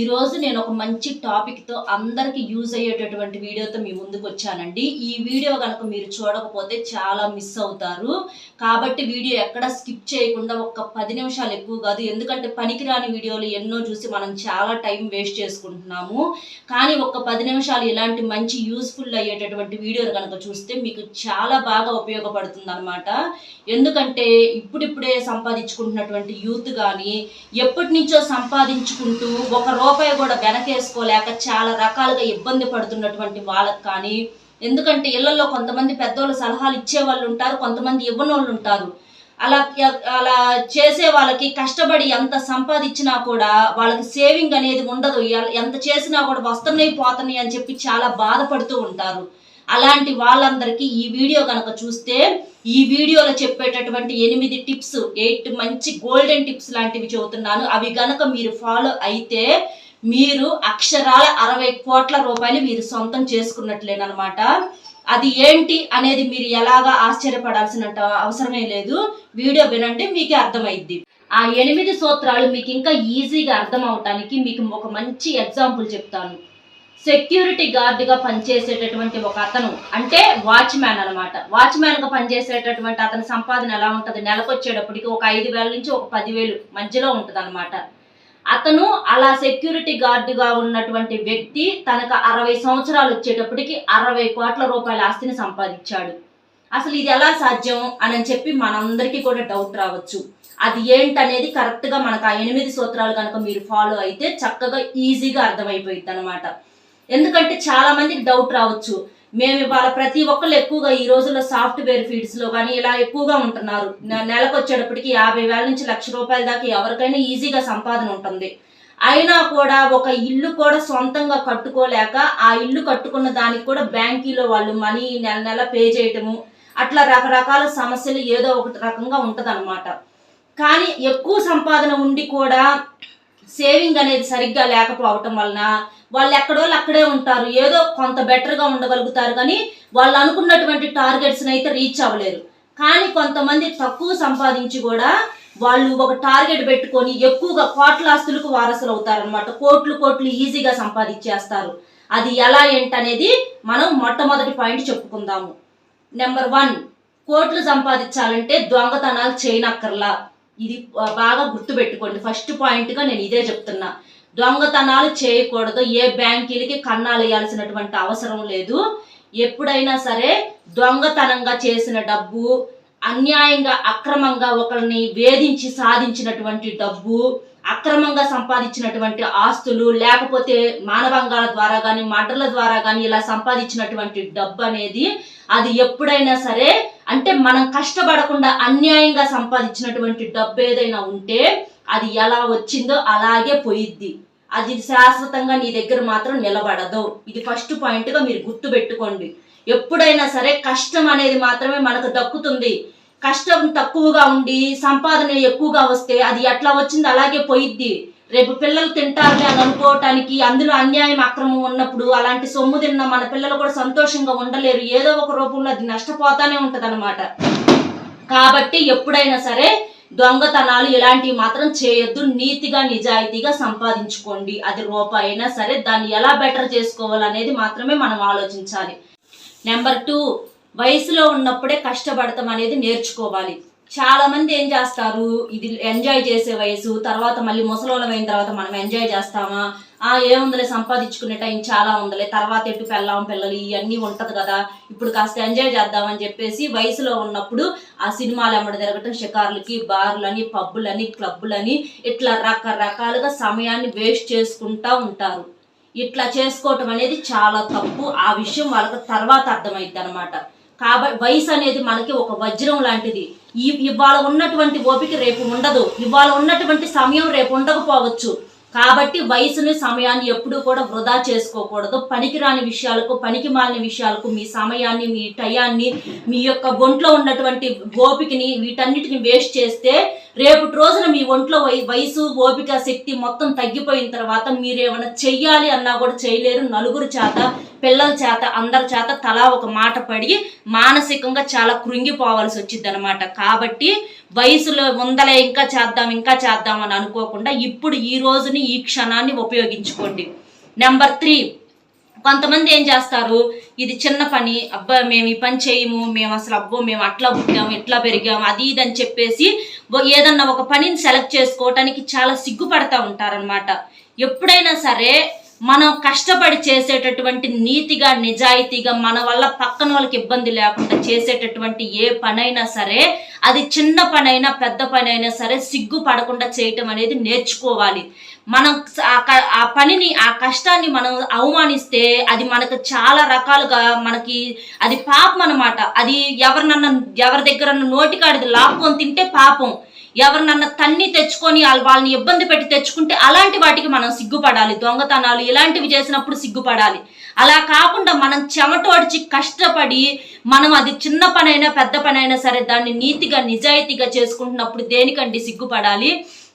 ఈరోజు నేను ఒక మంచి టాపిక్తో అందరికీ యూజ్ అయ్యేటటువంటి వీడియోతో మీ ముందుకు వచ్చానండి ఈ వీడియో కనుక మీరు చూడకపోతే చాలా మిస్ అవుతారు కాబట్టి వీడియో ఎక్కడ స్కిప్ చేయకుండా ఒక్క పది నిమిషాలు ఎక్కువ కాదు ఎందుకంటే పనికిరాని వీడియోలు ఎన్నో చూసి మనం చాలా టైం వేస్ట్ చేసుకుంటున్నాము కానీ ఒక పది నిమిషాలు ఇలాంటి మంచి యూస్ఫుల్ అయ్యేటటువంటి వీడియోలు కనుక చూస్తే మీకు చాలా బాగా ఉపయోగపడుతుంది ఎందుకంటే ఇప్పుడిప్పుడే సంపాదించుకుంటున్నటువంటి యూత్ కానీ ఎప్పటి నుంచో సంపాదించుకుంటూ ఒక రూపాయి కూడా వెనకేసుకోలేక చాలా రకాలుగా ఇబ్బంది పడుతున్నటువంటి వాళ్ళకి కానీ ఎందుకంటే ఇళ్లలో కొంతమంది పెద్దోళ్ళు సలహాలు ఇచ్చేవాళ్ళు ఉంటారు కొంతమంది ఇవ్వనోళ్ళు ఉంటారు అలా అలా చేసే వాళ్ళకి కష్టపడి ఎంత సంపాదించినా కూడా వాళ్ళకి సేవింగ్ అనేది ఉండదు ఎంత చేసినా కూడా వస్తున్నాయి పోతున్నాయి అని చెప్పి చాలా బాధపడుతూ ఉంటారు అలాంటి వాళ్ళందరికీ ఈ వీడియో కనుక చూస్తే ఈ వీడియోలో చెప్పేటటువంటి ఎనిమిది టిప్స్ ఎయిట్ మంచి గోల్డెన్ టిప్స్ లాంటివి చెబుతున్నాను అవి గనక మీరు ఫాలో అయితే మీరు అక్షరాల అరవై కోట్ల రూపాయలు మీరు సొంతం చేసుకున్నట్లేనమాట అది ఏంటి అనేది మీరు ఎలాగా ఆశ్చర్యపడాల్సిన అవసరమే లేదు వీడియో వినంటే మీకే అర్థమైద్ది ఆ ఎనిమిది సూత్రాలు మీకు ఇంకా ఈజీగా అర్థం అవటానికి మీకు ఒక మంచి ఎగ్జాంపుల్ చెప్తాను సెక్యూరిటీ గార్డ్గా పనిచేసేటటువంటి ఒక అతను అంటే వాచ్మ్యాన్ అనమాట వాచ్మ్యాన్గా పనిచేసేటటువంటి అతని సంపాదన ఎలా ఉంటుంది నెలకొచ్చేటప్పటికి ఒక ఐదు వేల నుంచి ఒక పదివేలు మధ్యలో ఉంటుంది అనమాట అతను అలా సెక్యూరిటీ గార్డుగా ఉన్నటువంటి వ్యక్తి తనకు అరవై సంవత్సరాలు వచ్చేటప్పటికి అరవై కోట్ల రూపాయల ఆస్తిని సంపాదించాడు అసలు ఇది ఎలా సాధ్యం అని చెప్పి మనందరికీ కూడా డౌట్ రావచ్చు అది ఏంటనేది కరెక్ట్గా మనకు ఆ ఎనిమిది సూత్రాలు కనుక మీరు ఫాలో అయితే చక్కగా ఈజీగా అర్థమైపోయింది అనమాట ఎందుకంటే చాలా మందికి డౌట్ రావచ్చు మేము ఇవాళ ప్రతి ఒక్కళ్ళు ఎక్కువగా ఈ రోజుల్లో సాఫ్ట్వేర్ ఫీల్డ్స్ లో కానీ ఇలా ఎక్కువగా ఉంటున్నారు నెలకు వచ్చేటప్పటికి యాభై వేల నుంచి లక్ష రూపాయల దాకా ఎవరికైనా ఈజీగా సంపాదన ఉంటుంది అయినా కూడా ఒక ఇల్లు కూడా సొంతంగా కట్టుకోలేక ఆ ఇల్లు కట్టుకున్న దానికి కూడా బ్యాంకీలో వాళ్ళు మనీ నెల నెల పే చేయటము అట్లా రకరకాల సమస్యలు ఏదో ఒకటి రకంగా ఉంటదనమాట కానీ ఎక్కువ సంపాదన ఉండి కూడా సేవింగ్ అనేది సరిగ్గా లేకపోవటం వలన వాళ్ళు ఎక్కడో అక్కడే ఉంటారు ఏదో కొంత బెటర్గా ఉండగలుగుతారు కానీ వాళ్ళు అనుకున్నటువంటి టార్గెట్స్ని అయితే రీచ్ అవ్వలేరు కానీ కొంతమంది తక్కువ సంపాదించి కూడా వాళ్ళు ఒక టార్గెట్ పెట్టుకొని ఎక్కువగా కోట్ల ఆస్తులకు వారసులు అవుతారనమాట కోట్లు కోట్లు ఈజీగా సంపాదించేస్తారు అది ఎలా ఏంటనేది మనం మొట్టమొదటి పాయింట్ చెప్పుకుందాము నెంబర్ వన్ కోట్లు సంపాదించాలంటే దొంగతనాలు చేయనక్కర్లా ఇది బాగా గుర్తుపెట్టుకోండి ఫస్ట్ పాయింట్గా నేను ఇదే చెప్తున్నా దొంగతనాలు చేయకూడదు ఏ బ్యాంకీలకి కన్నాలు వేయాల్సినటువంటి అవసరం లేదు ఎప్పుడైనా సరే దొంగతనంగా చేసిన డబ్బు అన్యాయంగా అక్రమంగా ఒకరిని వేధించి సాధించినటువంటి డబ్బు అక్రమంగా సంపాదించినటువంటి ఆస్తులు లేకపోతే మానవంగాల ద్వారా కానీ మడ్రల ద్వారా కానీ ఇలా సంపాదించినటువంటి డబ్బు అనేది అది ఎప్పుడైనా సరే అంటే మనం కష్టపడకుండా అన్యాయంగా సంపాదించినటువంటి డబ్బు ఏదైనా ఉంటే అది ఎలా వచ్చిందో అలాగే పోయిద్ది అది శాశ్వతంగా నీ దగ్గర మాత్రం నిలబడదు ఇది ఫస్ట్ పాయింట్గా మీరు గుర్తు పెట్టుకోండి ఎప్పుడైనా సరే కష్టం అనేది మాత్రమే మనకు దక్కుతుంది కష్టం తక్కువగా ఉండి సంపాదన ఎక్కువగా వస్తే అది ఎట్లా వచ్చింది అలాగే పోయిద్ది రేపు పిల్లలు తింటారు అని అనుకోవటానికి అందులో అన్యాయం అక్రమం ఉన్నప్పుడు అలాంటి సొమ్ము తిన్న మన పిల్లలు కూడా సంతోషంగా ఉండలేరు ఏదో ఒక రూపంలో అది నష్టపోతానే ఉంటదన్నమాట కాబట్టి ఎప్పుడైనా సరే దొంగతనాలు ఇలాంటివి మాత్రం చేయొద్దు నీతిగా నిజాయితీగా సంపాదించుకోండి అది రూపాయి అయినా సరే దాన్ని ఎలా బెటర్ చేసుకోవాలనేది మాత్రమే మనం ఆలోచించాలి నెంబర్ టూ వయసులో ఉన్నప్పుడే కష్టపడతాం అనేది నేర్చుకోవాలి చాలా మంది ఏం చేస్తారు ఇది ఎంజాయ్ చేసే వయసు తర్వాత మళ్ళీ ముసలోళ్ళం అయిన తర్వాత మనం ఎంజాయ్ చేస్తామా ఆ ఏముందలే సంపాదించుకునే టైం చాలా ఉందలే తర్వాత ఎటు పెళ్ళాం పిల్లలు ఇవన్నీ ఉంటది కదా ఇప్పుడు కాస్త ఎంజాయ్ చేద్దామని చెప్పేసి వయసులో ఉన్నప్పుడు ఆ సినిమాలు ఎమ్మడ తిరగటం షికారులకి బార్లని పబ్బులని క్లబ్బులని ఇట్లా రకరకాలుగా సమయాన్ని వేస్ట్ చేసుకుంటా ఉంటారు ఇట్లా చేసుకోవటం అనేది చాలా తప్పు ఆ విషయం వాళ్ళకి తర్వాత అర్థమైద్ది అనమాట కాబట్టి వయసు అనేది మనకి ఒక వజ్రం లాంటిది ఈ ఇవాళ ఉన్నటువంటి ఓపిక రేపు ఉండదు ఇవాళ ఉన్నటువంటి సమయం రేపు ఉండకపోవచ్చు కాబట్టి వయసుని సమయాన్ని ఎప్పుడు కూడా వృధా చేసుకోకూడదు పనికిరాని విషయాలకు పనికి మాలిన విషయాలకు మీ సమయాన్ని మీ టయాన్ని మీ యొక్క ఒంట్లో ఉన్నటువంటి ఓపికని వీటన్నిటిని వేస్ట్ చేస్తే రేపటి రోజున మీ ఒంట్లో వయసు ఓపిక శక్తి మొత్తం తగ్గిపోయిన తర్వాత మీరేమైనా చెయ్యాలి అన్నా కూడా చేయలేరు నలుగురు చేత పిల్లల చేత అందరి చేత తలా ఒక మాట పడి మానసికంగా చాలా కృంగిపోవాల్సి వచ్చింది అనమాట కాబట్టి వయసులో ఉందలే ఇంకా చేద్దాం ఇంకా చేద్దాం అని అనుకోకుండా ఇప్పుడు ఈ రోజుని ఈ క్షణాన్ని ఉపయోగించుకోండి నెంబర్ త్రీ కొంతమంది ఏం చేస్తారు ఇది చిన్న పని అబ్బా మేము ఈ పని చేయము మేము అసలు అబ్బో మేము అట్లా పుట్టాము ఎట్లా పెరిగాము అది ఇది అని చెప్పేసి ఏదన్నా ఒక పనిని సెలెక్ట్ చేసుకోవటానికి చాలా సిగ్గుపడతా ఉంటారనమాట ఎప్పుడైనా సరే మనం కష్టపడి చేసేటటువంటి నీతిగా నిజాయితీగా మన వల్ల పక్కన వాళ్ళకి ఇబ్బంది లేకుండా చేసేటటువంటి ఏ పనైనా సరే అది చిన్న పనైనా పెద్ద పనైనా సరే సిగ్గు పడకుండా చేయటం అనేది నేర్చుకోవాలి మనం ఆ పనిని ఆ కష్టాన్ని మనం అవమానిస్తే అది మనకు చాలా రకాలుగా మనకి అది పాపం అనమాట అది ఎవరినన్నా ఎవరి దగ్గర నోటికాడిది లాక్కొని తింటే పాపం ఎవరు తన్ని తెచ్చుకొని వాళ్ళని ఇబ్బంది పెట్టి తెచ్చుకుంటే అలాంటి వాటికి మనం సిగ్గుపడాలి దొంగతనాలు ఇలాంటివి చేసినప్పుడు సిగ్గుపడాలి అలా కాకుండా మనం చెమటోడిచి కష్టపడి మనం అది చిన్న పనైనా పెద్ద పనైనా సరే దాన్ని నీతిగా నిజాయితీగా చేసుకుంటున్నప్పుడు దేనికండి సిగ్గుపడాలి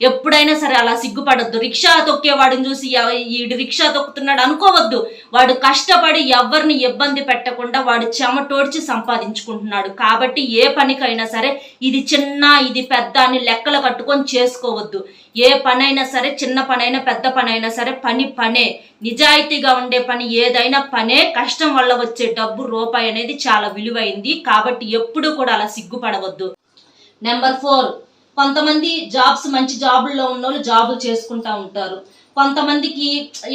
ఎప్పుడైనా సరే అలా సిగ్గుపడద్దు రిక్షా తొక్కేవాడిని చూసి ఈ రిక్షా తొక్కుతున్నాడు అనుకోవద్దు వాడు కష్టపడి ఎవరిని ఇబ్బంది పెట్టకుండా వాడు చెమటోడ్చి సంపాదించుకుంటున్నాడు కాబట్టి ఏ పనికైనా సరే ఇది చిన్న ఇది పెద్ద అని లెక్కలు కట్టుకొని చేసుకోవద్దు ఏ పనైనా సరే చిన్న పనైనా పెద్ద పనైనా సరే పని పనే నిజాయితీగా ఉండే పని ఏదైనా పనే కష్టం వల్ల వచ్చే డబ్బు రూపాయి అనేది చాలా విలువైంది కాబట్టి ఎప్పుడూ కూడా అలా సిగ్గుపడవద్దు నెంబర్ ఫోర్ కొంతమంది జాబ్స్ మంచి జాబుల్లో ఉన్న వాళ్ళు జాబులు చేసుకుంటా ఉంటారు కొంతమందికి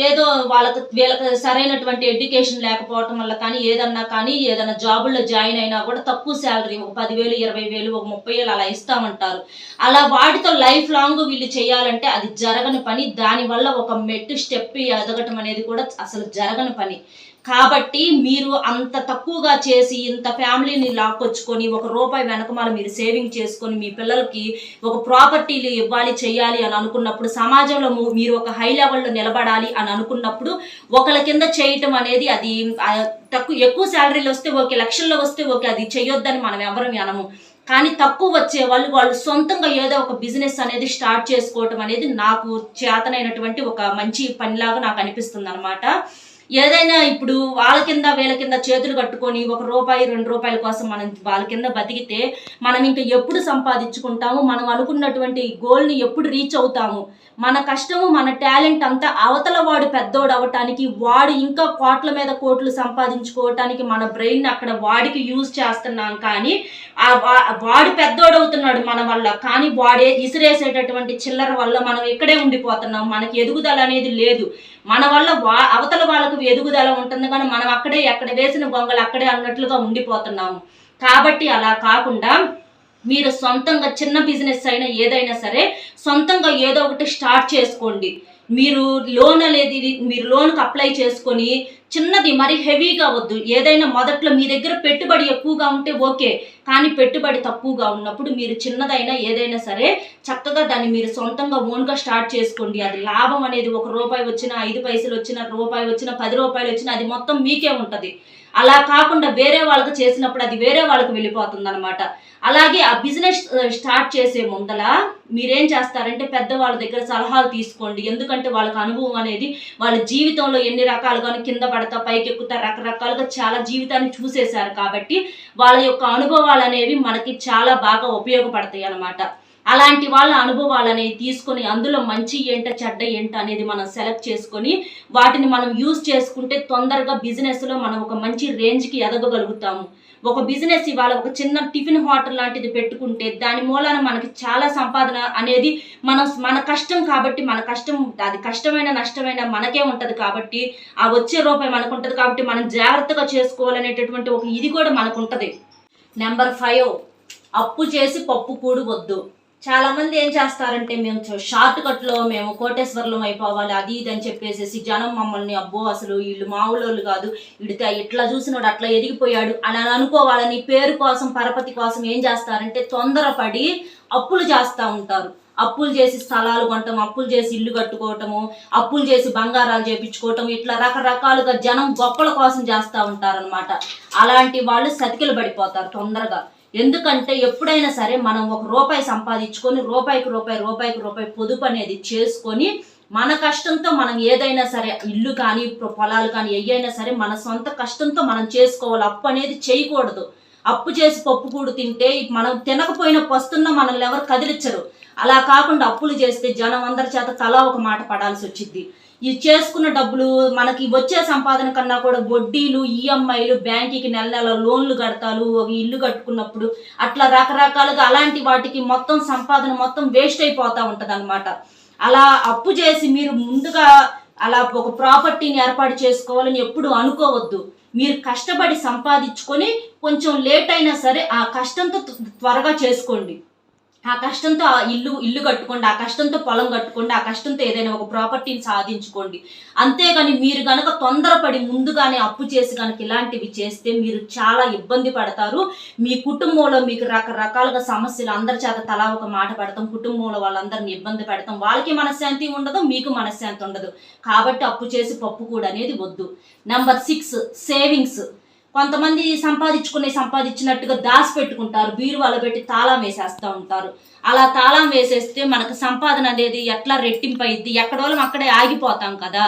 ఏదో వాళ్ళకి వీళ్ళకి సరైనటువంటి ఎడ్యుకేషన్ లేకపోవటం వల్ల కానీ ఏదన్నా కానీ ఏదన్నా జాబుల్లో జాయిన్ అయినా కూడా తక్కువ శాలరీ ఒక పదివేలు ఇరవై వేలు ఒక ముప్పై వేలు అలా ఇస్తామంటారు అలా వాటితో లైఫ్ లాంగ్ వీళ్ళు చేయాలంటే అది జరగని పని దానివల్ల ఒక మెట్టు స్టెప్ ఎదగటం అనేది కూడా అసలు జరగని పని కాబట్టి మీరు అంత తక్కువగా చేసి ఇంత ఫ్యామిలీని లాక్కొచ్చుకొని ఒక రూపాయి వెనకమాల మీరు సేవింగ్ చేసుకొని మీ పిల్లలకి ఒక ప్రాపర్టీలు ఇవ్వాలి చేయాలి అని అనుకున్నప్పుడు సమాజంలో మీరు ఒక హై లెవెల్లో నిలబడాలి అని అనుకున్నప్పుడు ఒకళ్ళ కింద చేయటం అనేది అది తక్కువ ఎక్కువ శాలరీలు వస్తే ఓకే లక్షల్లో వస్తే ఓకే అది చేయొద్దని మనం ఎవరం అనము కానీ తక్కువ వచ్చే వాళ్ళు వాళ్ళు సొంతంగా ఏదో ఒక బిజినెస్ అనేది స్టార్ట్ చేసుకోవటం అనేది నాకు చేతనైనటువంటి ఒక మంచి పనిలాగా నాకు అనిపిస్తుంది అనమాట ఏదైనా ఇప్పుడు వాళ్ళ కింద వీళ్ళ కింద చేతులు కట్టుకొని ఒక రూపాయి రెండు రూపాయల కోసం మనం వాళ్ళ కింద బతికితే మనం ఇంకా ఎప్పుడు సంపాదించుకుంటాము మనం అనుకున్నటువంటి గోల్ని ఎప్పుడు రీచ్ అవుతాము మన కష్టము మన టాలెంట్ అంతా అవతల వాడు పెద్దోడు అవటానికి వాడు ఇంకా కోట్ల మీద కోట్లు సంపాదించుకోవటానికి మన బ్రెయిన్ అక్కడ వాడికి యూజ్ చేస్తున్నాం కానీ వాడు పెద్దోడు అవుతున్నాడు మన వల్ల కానీ వాడే ఇసిరేసేటటువంటి చిల్లర వల్ల మనం ఇక్కడే ఉండిపోతున్నాం మనకి ఎదుగుదల అనేది లేదు మన వల్ల వా అవతల వాళ్ళకు ఎదుగుదల ఉంటుంది కానీ మనం అక్కడే ఎక్కడ వేసిన బొంగలు అక్కడే అన్నట్లుగా ఉండిపోతున్నాము కాబట్టి అలా కాకుండా మీరు సొంతంగా చిన్న బిజినెస్ అయినా ఏదైనా సరే సొంతంగా ఏదో ఒకటి స్టార్ట్ చేసుకోండి మీరు లోన్ అనేది మీరు లోన్కి అప్లై చేసుకొని చిన్నది మరి హెవీగా వద్దు ఏదైనా మొదట్లో మీ దగ్గర పెట్టుబడి ఎక్కువగా ఉంటే ఓకే కానీ పెట్టుబడి తక్కువగా ఉన్నప్పుడు మీరు చిన్నదైనా ఏదైనా సరే చక్కగా దాన్ని మీరు సొంతంగా ఓన్గా స్టార్ట్ చేసుకోండి అది లాభం అనేది ఒక రూపాయి వచ్చినా ఐదు పైసలు వచ్చినా రూపాయి వచ్చినా పది రూపాయలు వచ్చినా అది మొత్తం మీకే ఉంటుంది అలా కాకుండా వేరే వాళ్ళకి చేసినప్పుడు అది వేరే వాళ్ళకి వెళ్ళిపోతుంది అనమాట అలాగే ఆ బిజినెస్ స్టార్ట్ చేసే ముందల మీరేం చేస్తారంటే పెద్ద వాళ్ళ దగ్గర సలహాలు తీసుకోండి ఎందుకంటే వాళ్ళకి అనుభవం అనేది వాళ్ళ జీవితంలో ఎన్ని రకాలుగా కింద పడతా పైకి ఎక్కుతా రకరకాలుగా చాలా జీవితాన్ని చూసేశారు కాబట్టి వాళ్ళ యొక్క అనుభవాలు అనేవి మనకి చాలా బాగా ఉపయోగపడతాయి అనమాట అలాంటి వాళ్ళ అనేవి తీసుకొని అందులో మంచి ఏంట చెడ్డ ఏంట అనేది మనం సెలెక్ట్ చేసుకొని వాటిని మనం యూజ్ చేసుకుంటే తొందరగా బిజినెస్లో మనం ఒక మంచి రేంజ్కి ఎదగగలుగుతాము ఒక బిజినెస్ ఇవాళ ఒక చిన్న టిఫిన్ హోటల్ లాంటిది పెట్టుకుంటే దాని మూలాన మనకి చాలా సంపాదన అనేది మనం మన కష్టం కాబట్టి మన కష్టం అది కష్టమైన నష్టమైన మనకే ఉంటుంది కాబట్టి ఆ వచ్చే రూపాయి మనకు ఉంటుంది కాబట్టి మనం జాగ్రత్తగా చేసుకోవాలనేటటువంటి ఒక ఇది కూడా మనకు ఉంటుంది నెంబర్ ఫైవ్ అప్పు చేసి పప్పు కూడు వద్దు చాలా మంది ఏం చేస్తారంటే మేము షార్ట్ కట్ లో మేము కోటేశ్వర్లం అయిపోవాలి అది ఇది అని చెప్పేసి జనం మమ్మల్ని అబ్బో అసలు వీళ్ళు మామూలు కాదు ఇడితే ఇట్లా చూసినాడు అట్లా ఎదిగిపోయాడు అని అనుకోవాలని పేరు కోసం పరపతి కోసం ఏం చేస్తారంటే తొందరపడి అప్పులు చేస్తూ ఉంటారు అప్పులు చేసి స్థలాలు కొనటం అప్పులు చేసి ఇల్లు కట్టుకోవటము అప్పులు చేసి బంగారాలు చేపించుకోవటం ఇట్లా రకరకాలుగా జనం గొప్పల కోసం చేస్తూ ఉంటారనమాట అలాంటి వాళ్ళు సతికిలు పడిపోతారు తొందరగా ఎందుకంటే ఎప్పుడైనా సరే మనం ఒక రూపాయి సంపాదించుకొని రూపాయికి రూపాయి రూపాయికి రూపాయి పొదుపు అనేది చేసుకొని మన కష్టంతో మనం ఏదైనా సరే ఇల్లు కానీ పొలాలు కానీ ఏయైనా సరే మన సొంత కష్టంతో మనం చేసుకోవాలి అప్పు అనేది చేయకూడదు అప్పు చేసి పప్పు కూడు తింటే మనం తినకపోయినా పస్తున్న మనల్ని ఎవరు కదిలిచ్చరు అలా కాకుండా అప్పులు చేస్తే జనం అందరి చేత తలా ఒక మాట పడాల్సి వచ్చింది ఈ చేసుకున్న డబ్బులు మనకి వచ్చే సంపాదన కన్నా కూడా వడ్డీలు ఈఎంఐలు e బ్యాంకుకి నెల నెల లోన్లు కడతాలు ఒక ఇల్లు కట్టుకున్నప్పుడు అట్లా రకరకాలుగా అలాంటి వాటికి మొత్తం సంపాదన మొత్తం వేస్ట్ అయిపోతూ ఉంటుంది అలా అప్పు చేసి మీరు ముందుగా అలా ఒక ప్రాపర్టీని ఏర్పాటు చేసుకోవాలని ఎప్పుడు అనుకోవద్దు మీరు కష్టపడి సంపాదించుకొని కొంచెం లేట్ అయినా సరే ఆ కష్టంతో త్వరగా చేసుకోండి ఆ కష్టంతో ఆ ఇల్లు ఇల్లు కట్టుకోండి ఆ కష్టంతో పొలం కట్టుకోండి ఆ కష్టంతో ఏదైనా ఒక ప్రాపర్టీని సాధించుకోండి అంతేగాని మీరు గనక తొందరపడి ముందుగానే అప్పు చేసి కనుక ఇలాంటివి చేస్తే మీరు చాలా ఇబ్బంది పడతారు మీ కుటుంబంలో మీకు రకరకాలుగా సమస్యలు అందరి చేత తలా ఒక మాట పెడతాం కుటుంబంలో వాళ్ళందరిని ఇబ్బంది పెడతాం వాళ్ళకి మనశ్శాంతి ఉండదు మీకు మనశ్శాంతి ఉండదు కాబట్టి అప్పు చేసి పప్పు కూడా అనేది వద్దు నెంబర్ సిక్స్ సేవింగ్స్ కొంతమంది సంపాదించుకునే సంపాదించినట్టుగా దాసి పెట్టుకుంటారు బీరువాలో పెట్టి తాళం వేసేస్తూ ఉంటారు అలా తాళం వేసేస్తే మనకు సంపాదన అనేది ఎట్లా రెట్టింపు అయింది ఎక్కడోళ్ళం అక్కడే ఆగిపోతాం కదా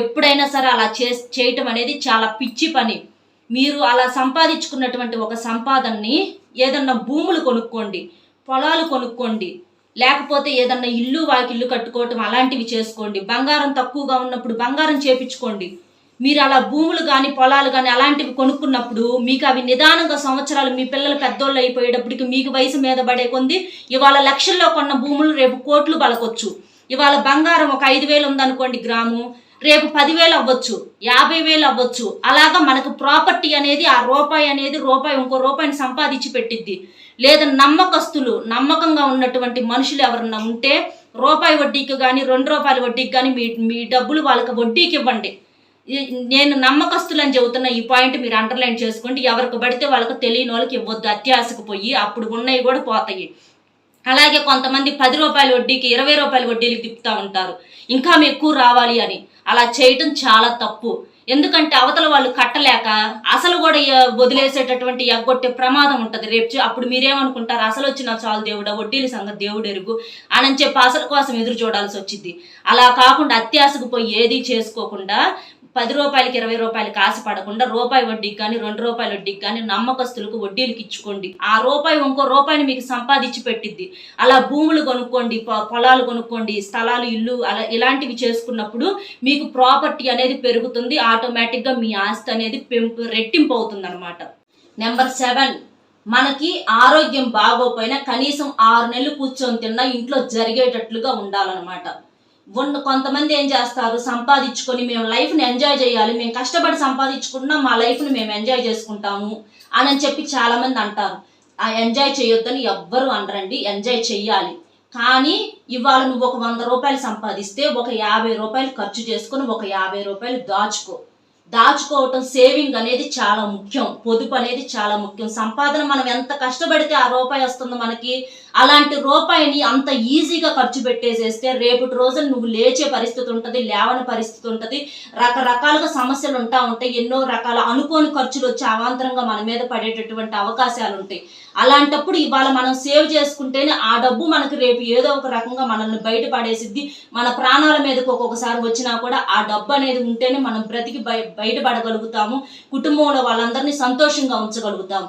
ఎప్పుడైనా సరే అలా చే చేయటం అనేది చాలా పిచ్చి పని మీరు అలా సంపాదించుకున్నటువంటి ఒక సంపాదనని ఏదన్నా భూములు కొనుక్కోండి పొలాలు కొనుక్కోండి లేకపోతే ఏదన్నా ఇల్లు వాళ్ళకి ఇల్లు కట్టుకోవటం అలాంటివి చేసుకోండి బంగారం తక్కువగా ఉన్నప్పుడు బంగారం చేపించుకోండి మీరు అలా భూములు కానీ పొలాలు కానీ అలాంటివి కొనుక్కున్నప్పుడు మీకు అవి నిదానంగా సంవత్సరాలు మీ పిల్లలు పెద్దోళ్ళు అయిపోయేటప్పటికి మీకు వయసు మీద పడే కొంది ఇవాళ లక్షల్లో కొన్న భూములు రేపు కోట్లు బలకొచ్చు ఇవాళ బంగారం ఒక ఐదు వేలు ఉందనుకోండి గ్రాము రేపు పదివేలు అవ్వచ్చు యాభై వేలు అవ్వచ్చు అలాగా మనకు ప్రాపర్టీ అనేది ఆ రూపాయి అనేది రూపాయి ఇంకో రూపాయిని సంపాదించి పెట్టిద్ది లేదా నమ్మకస్తులు నమ్మకంగా ఉన్నటువంటి మనుషులు ఎవరన్నా ఉంటే రూపాయి వడ్డీకి కానీ రెండు రూపాయల వడ్డీకి కానీ మీ మీ డబ్బులు వాళ్ళకి వడ్డీకి ఇవ్వండి నేను నమ్మకస్తులని చెబుతున్న ఈ పాయింట్ మీరు అండర్లైన్ చేసుకోండి ఎవరికి పడితే వాళ్ళకు తెలియని వాళ్ళకి ఇవ్వద్దు అత్యాశకు పోయి అప్పుడు ఉన్నవి కూడా పోతాయి అలాగే కొంతమంది పది రూపాయల వడ్డీకి ఇరవై రూపాయల వడ్డీలకు తిప్పుతూ ఉంటారు ఇంకా ఎక్కువ రావాలి అని అలా చేయటం చాలా తప్పు ఎందుకంటే అవతల వాళ్ళు కట్టలేక అసలు కూడా వదిలేసేటటువంటి ఎగ్గొట్టే ప్రమాదం ఉంటుంది రేపు అప్పుడు మీరేమనుకుంటారు అసలు వచ్చిన చాలు దేవుడా వడ్డీల సంగతి దేవుడు ఎరుగు అని చెప్పి అసలు కోసం ఎదురు చూడాల్సి వచ్చింది అలా కాకుండా అత్యాశకు పోయి ఏది చేసుకోకుండా పది రూపాయలకి ఇరవై రూపాయలకి పడకుండా రూపాయి వడ్డీకి కానీ రెండు రూపాయల వడ్డీకి కానీ నమ్మకస్తులకు వడ్డీలకు ఇచ్చుకోండి ఆ రూపాయి ఇంకో రూపాయిని మీకు సంపాదించి పెట్టిద్ది అలా భూములు కొనుక్కోండి పొలాలు కొనుక్కోండి స్థలాలు ఇల్లు అలా ఇలాంటివి చేసుకున్నప్పుడు మీకు ప్రాపర్టీ అనేది పెరుగుతుంది ఆటోమేటిక్గా మీ ఆస్తి అనేది పెంపు రెట్టింపు అవుతుంది అనమాట నెంబర్ సెవెన్ మనకి ఆరోగ్యం బాగోపోయినా కనీసం ఆరు నెలలు కూర్చొని తిన్నా ఇంట్లో జరిగేటట్లుగా ఉండాలన్నమాట కొంతమంది ఏం చేస్తారు సంపాదించుకొని మేము లైఫ్ని ఎంజాయ్ చేయాలి మేము కష్టపడి సంపాదించుకున్నా మా లైఫ్ని మేము ఎంజాయ్ చేసుకుంటాము అని చెప్పి చాలామంది అంటారు ఆ ఎంజాయ్ చేయొద్దని ఎవ్వరు అనరండి ఎంజాయ్ చెయ్యాలి కానీ ఇవాళ నువ్వు ఒక వంద రూపాయలు సంపాదిస్తే ఒక యాభై రూపాయలు ఖర్చు చేసుకుని ఒక యాభై రూపాయలు దాచుకో దాచుకోవటం సేవింగ్ అనేది చాలా ముఖ్యం పొదుపు అనేది చాలా ముఖ్యం సంపాదన మనం ఎంత కష్టపడితే ఆ రూపాయి వస్తుంది మనకి అలాంటి రూపాయిని అంత ఈజీగా ఖర్చు పెట్టేసేస్తే రేపటి రోజున నువ్వు లేచే పరిస్థితి ఉంటుంది లేవని పరిస్థితి ఉంటుంది రకరకాలుగా సమస్యలు ఉంటా ఉంటాయి ఎన్నో రకాల అనుకోని ఖర్చులు వచ్చి అవాంతరంగా మన మీద పడేటటువంటి అవకాశాలు ఉంటాయి అలాంటప్పుడు ఇవాళ మనం సేవ్ చేసుకుంటేనే ఆ డబ్బు మనకు రేపు ఏదో ఒక రకంగా మనల్ని బయట పడేసిద్ది మన ప్రాణాల మీదకి ఒక్కొక్కసారి వచ్చినా కూడా ఆ డబ్బు అనేది ఉంటేనే మనం బ్రతికి బయటపడగలుగుతాము కుటుంబంలో వాళ్ళందరినీ సంతోషంగా ఉంచగలుగుతాము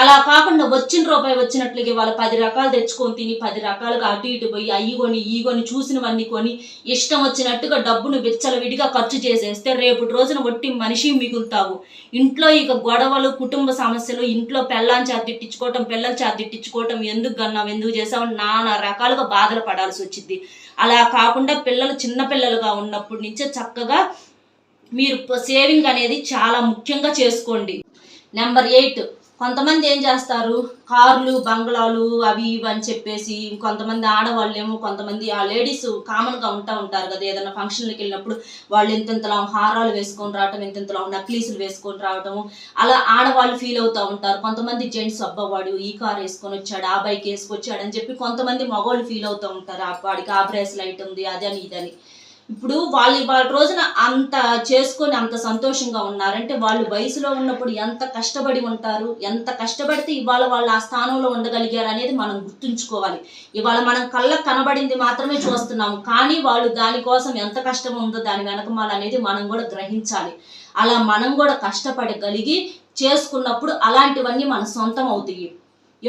అలా కాకుండా వచ్చిన రూపాయి వచ్చినట్లుగా వాళ్ళు పది రకాలు తెచ్చుకొని తిని పది రకాలుగా అటు ఇటు పోయి అయ్యి కొని ఈ కొని చూసినవన్నీ కొని ఇష్టం వచ్చినట్టుగా డబ్బును విడిగా ఖర్చు చేసేస్తే రేపు రోజున ఒట్టి మనిషి మిగులుతావు ఇంట్లో ఇక గొడవలు కుటుంబ సమస్యలు ఇంట్లో పెళ్ళని చేతిట్టించుకోవటం పిల్లలు చేతిట్టించుకోవటం ఎందుకు గన్నావు ఎందుకు చేసావు నానా రకాలుగా బాధలు పడాల్సి వచ్చింది అలా కాకుండా పిల్లలు చిన్నపిల్లలుగా ఉన్నప్పటి నుంచే చక్కగా మీరు సేవింగ్ అనేది చాలా ముఖ్యంగా చేసుకోండి నెంబర్ ఎయిట్ కొంతమంది ఏం చేస్తారు కార్లు బంగ్లాలు అవి ఇవి అని చెప్పేసి కొంతమంది ఆడవాళ్ళేమో కొంతమంది ఆ లేడీస్ కామన్గా ఉంటా ఉంటారు కదా ఏదైనా ఫంక్షన్లకు వెళ్ళినప్పుడు వాళ్ళు ఇంతలా హారాలు వేసుకొని రావటం ఇంతలా నక్లీసులు వేసుకొని రావటం అలా ఆడవాళ్ళు ఫీల్ అవుతూ ఉంటారు కొంతమంది జెంట్స్ అబ్బవాడు ఈ కార్ వేసుకొని వచ్చాడు ఆ బైక్ వేసుకొచ్చాడు అని చెప్పి కొంతమంది మగవాళ్ళు ఫీల్ అవుతూ ఉంటారు వాడికి ఆ లైట్ ఉంది అదని ఇదని ఇప్పుడు వాళ్ళు వాళ్ళ రోజున అంత చేసుకొని అంత సంతోషంగా ఉన్నారంటే వాళ్ళు వయసులో ఉన్నప్పుడు ఎంత కష్టపడి ఉంటారు ఎంత కష్టపడితే ఇవాళ వాళ్ళు ఆ స్థానంలో ఉండగలిగారు అనేది మనం గుర్తుంచుకోవాలి ఇవాళ మనం కళ్ళ కనబడింది మాత్రమే చూస్తున్నాము కానీ వాళ్ళు దానికోసం ఎంత కష్టం ఉందో దాని వెనక అనేది మనం కూడా గ్రహించాలి అలా మనం కూడా కష్టపడగలిగి చేసుకున్నప్పుడు అలాంటివన్నీ మన సొంతం అవుతాయి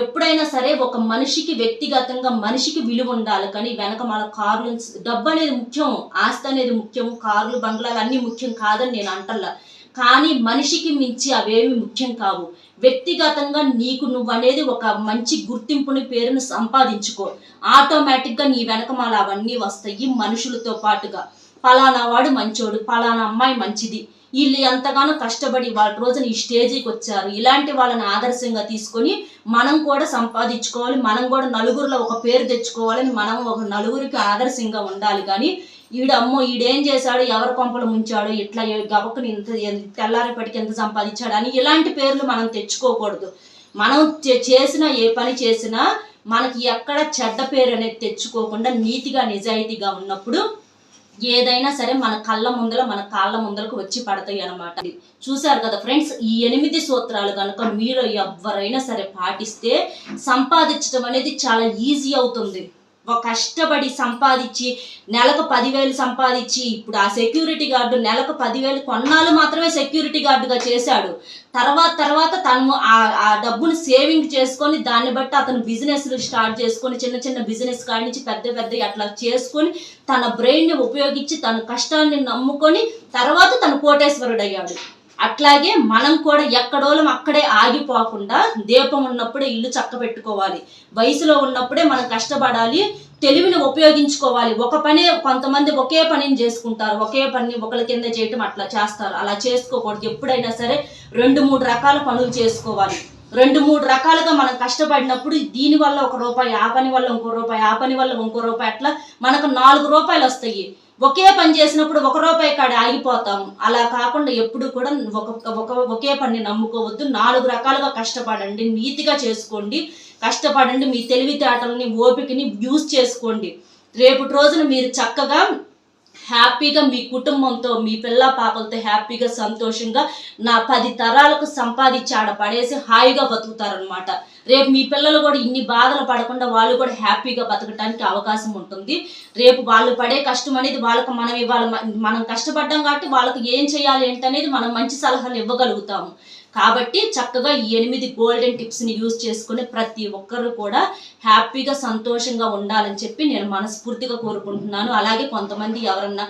ఎప్పుడైనా సరే ఒక మనిషికి వ్యక్తిగతంగా మనిషికి విలువ ఉండాలి కానీ వెనక మన కార్లు డబ్బు అనేది ముఖ్యం ఆస్తి అనేది ముఖ్యం కార్లు బంగ్లాలు అన్నీ ముఖ్యం కాదని నేను అంటల్లా కానీ మనిషికి మించి అవేమి ముఖ్యం కావు వ్యక్తిగతంగా నీకు నువ్వనేది ఒక మంచి గుర్తింపుని పేరును సంపాదించుకో ఆటోమేటిక్గా నీ వెనకమాల అవన్నీ వస్తాయి మనుషులతో పాటుగా పలానా వాడు మంచోడు పలానా అమ్మాయి మంచిది వీళ్ళు ఎంతగానో కష్టపడి వాళ్ళ రోజున ఈ స్టేజీకి వచ్చారు ఇలాంటి వాళ్ళని ఆదర్శంగా తీసుకొని మనం కూడా సంపాదించుకోవాలి మనం కూడా నలుగురిలో ఒక పేరు తెచ్చుకోవాలని మనం ఒక నలుగురికి ఆదర్శంగా ఉండాలి కానీ ఈడు అమ్మో ఈడేం చేశాడు ఎవరు కొంపలు ముంచాడు ఇట్లా గవకుని ఇంత తెల్లారేపటికి ఎంత సంపాదించాడు అని ఇలాంటి పేర్లు మనం తెచ్చుకోకూడదు మనం చేసిన ఏ పని చేసినా మనకి ఎక్కడ చెడ్డ పేరు అనేది తెచ్చుకోకుండా నీతిగా నిజాయితీగా ఉన్నప్పుడు ఏదైనా సరే మన కళ్ళ ముందల మన కాళ్ళ ముందలకు వచ్చి పడతాయి అనమాట చూశారు కదా ఫ్రెండ్స్ ఈ ఎనిమిది సూత్రాలు కనుక మీరు ఎవరైనా సరే పాటిస్తే సంపాదించడం అనేది చాలా ఈజీ అవుతుంది కష్టపడి సంపాదించి నెలకు పదివేలు సంపాదించి ఇప్పుడు ఆ సెక్యూరిటీ గార్డు నెలకు పదివేలు కొన్నాళ్ళు మాత్రమే సెక్యూరిటీ గార్డుగా చేశాడు తర్వాత తర్వాత తను ఆ డబ్బును సేవింగ్ చేసుకొని దాన్ని బట్టి అతను బిజినెస్లు స్టార్ట్ చేసుకొని చిన్న చిన్న బిజినెస్ కాడి నుంచి పెద్ద పెద్ద అట్లా చేసుకొని తన బ్రెయిన్ని ఉపయోగించి తన కష్టాన్ని నమ్ముకొని తర్వాత తను కోటేశ్వరుడు అయ్యాడు అట్లాగే మనం కూడా ఎక్కడోలం అక్కడే ఆగిపోకుండా దీపం ఉన్నప్పుడే ఇల్లు చక్క పెట్టుకోవాలి వయసులో ఉన్నప్పుడే మనం కష్టపడాలి తెలివిని ఉపయోగించుకోవాలి ఒక పని కొంతమంది ఒకే పనిని చేసుకుంటారు ఒకే పనిని ఒకరి కింద చేయటం అట్లా చేస్తారు అలా చేసుకోకూడదు ఎప్పుడైనా సరే రెండు మూడు రకాల పనులు చేసుకోవాలి రెండు మూడు రకాలుగా మనం కష్టపడినప్పుడు దీని వల్ల ఒక రూపాయి ఆ పని వల్ల ఇంకో రూపాయి ఆ పని వల్ల ఇంకో రూపాయి అట్లా మనకు నాలుగు రూపాయలు వస్తాయి ఒకే పని చేసినప్పుడు ఒక రూపాయి కాడ ఆగిపోతాము అలా కాకుండా ఎప్పుడు కూడా ఒక ఒక ఒకే పని నమ్ముకోవద్దు నాలుగు రకాలుగా కష్టపడండి నీతిగా చేసుకోండి కష్టపడండి మీ తెలివితేటలని ఓపికని యూజ్ చేసుకోండి రేపు రోజున మీరు చక్కగా హ్యాపీగా మీ కుటుంబంతో మీ పిల్ల పాపలతో హ్యాపీగా సంతోషంగా నా పది తరాలకు సంపాదించి ఆడ పడేసి హాయిగా బతుకుతారనమాట రేపు మీ పిల్లలు కూడా ఇన్ని బాధలు పడకుండా వాళ్ళు కూడా హ్యాపీగా బతకడానికి అవకాశం ఉంటుంది రేపు వాళ్ళు పడే కష్టం అనేది వాళ్ళకు మనం ఇవాళ మనం కష్టపడ్డాం కాబట్టి వాళ్ళకి ఏం చేయాలి ఏంటనేది మనం మంచి సలహాలు ఇవ్వగలుగుతాము కాబట్టి చక్కగా ఈ ఎనిమిది గోల్డెన్ టిప్స్ని యూజ్ చేసుకుని ప్రతి ఒక్కరు కూడా హ్యాపీగా సంతోషంగా ఉండాలని చెప్పి నేను మనస్ఫూర్తిగా కోరుకుంటున్నాను అలాగే కొంతమంది ఎవరన్నా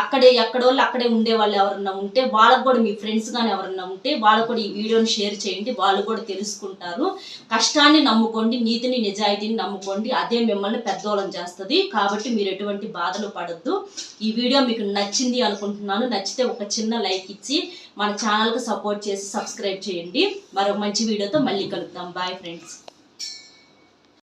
అక్కడే ఎక్కడోళ్ళు అక్కడే ఉండే వాళ్ళు ఎవరన్నా ఉంటే వాళ్ళకు కూడా మీ ఫ్రెండ్స్ కానీ ఎవరన్నా ఉంటే వాళ్ళకు కూడా ఈ వీడియోని షేర్ చేయండి వాళ్ళు కూడా తెలుసుకుంటారు కష్టాన్ని నమ్ముకోండి నీతిని నిజాయితీని నమ్ముకోండి అదే మిమ్మల్ని పెద్దోళం చేస్తుంది కాబట్టి మీరు ఎటువంటి బాధలు పడద్దు ఈ వీడియో మీకు నచ్చింది అనుకుంటున్నాను నచ్చితే ఒక చిన్న లైక్ ఇచ్చి మన ఛానల్కు సపోర్ట్ చేసి సబ్స్క్రైబ్ చేయండి మరో మంచి వీడియోతో మళ్ళీ కలుద్దాం బాయ్ ఫ్రెండ్స్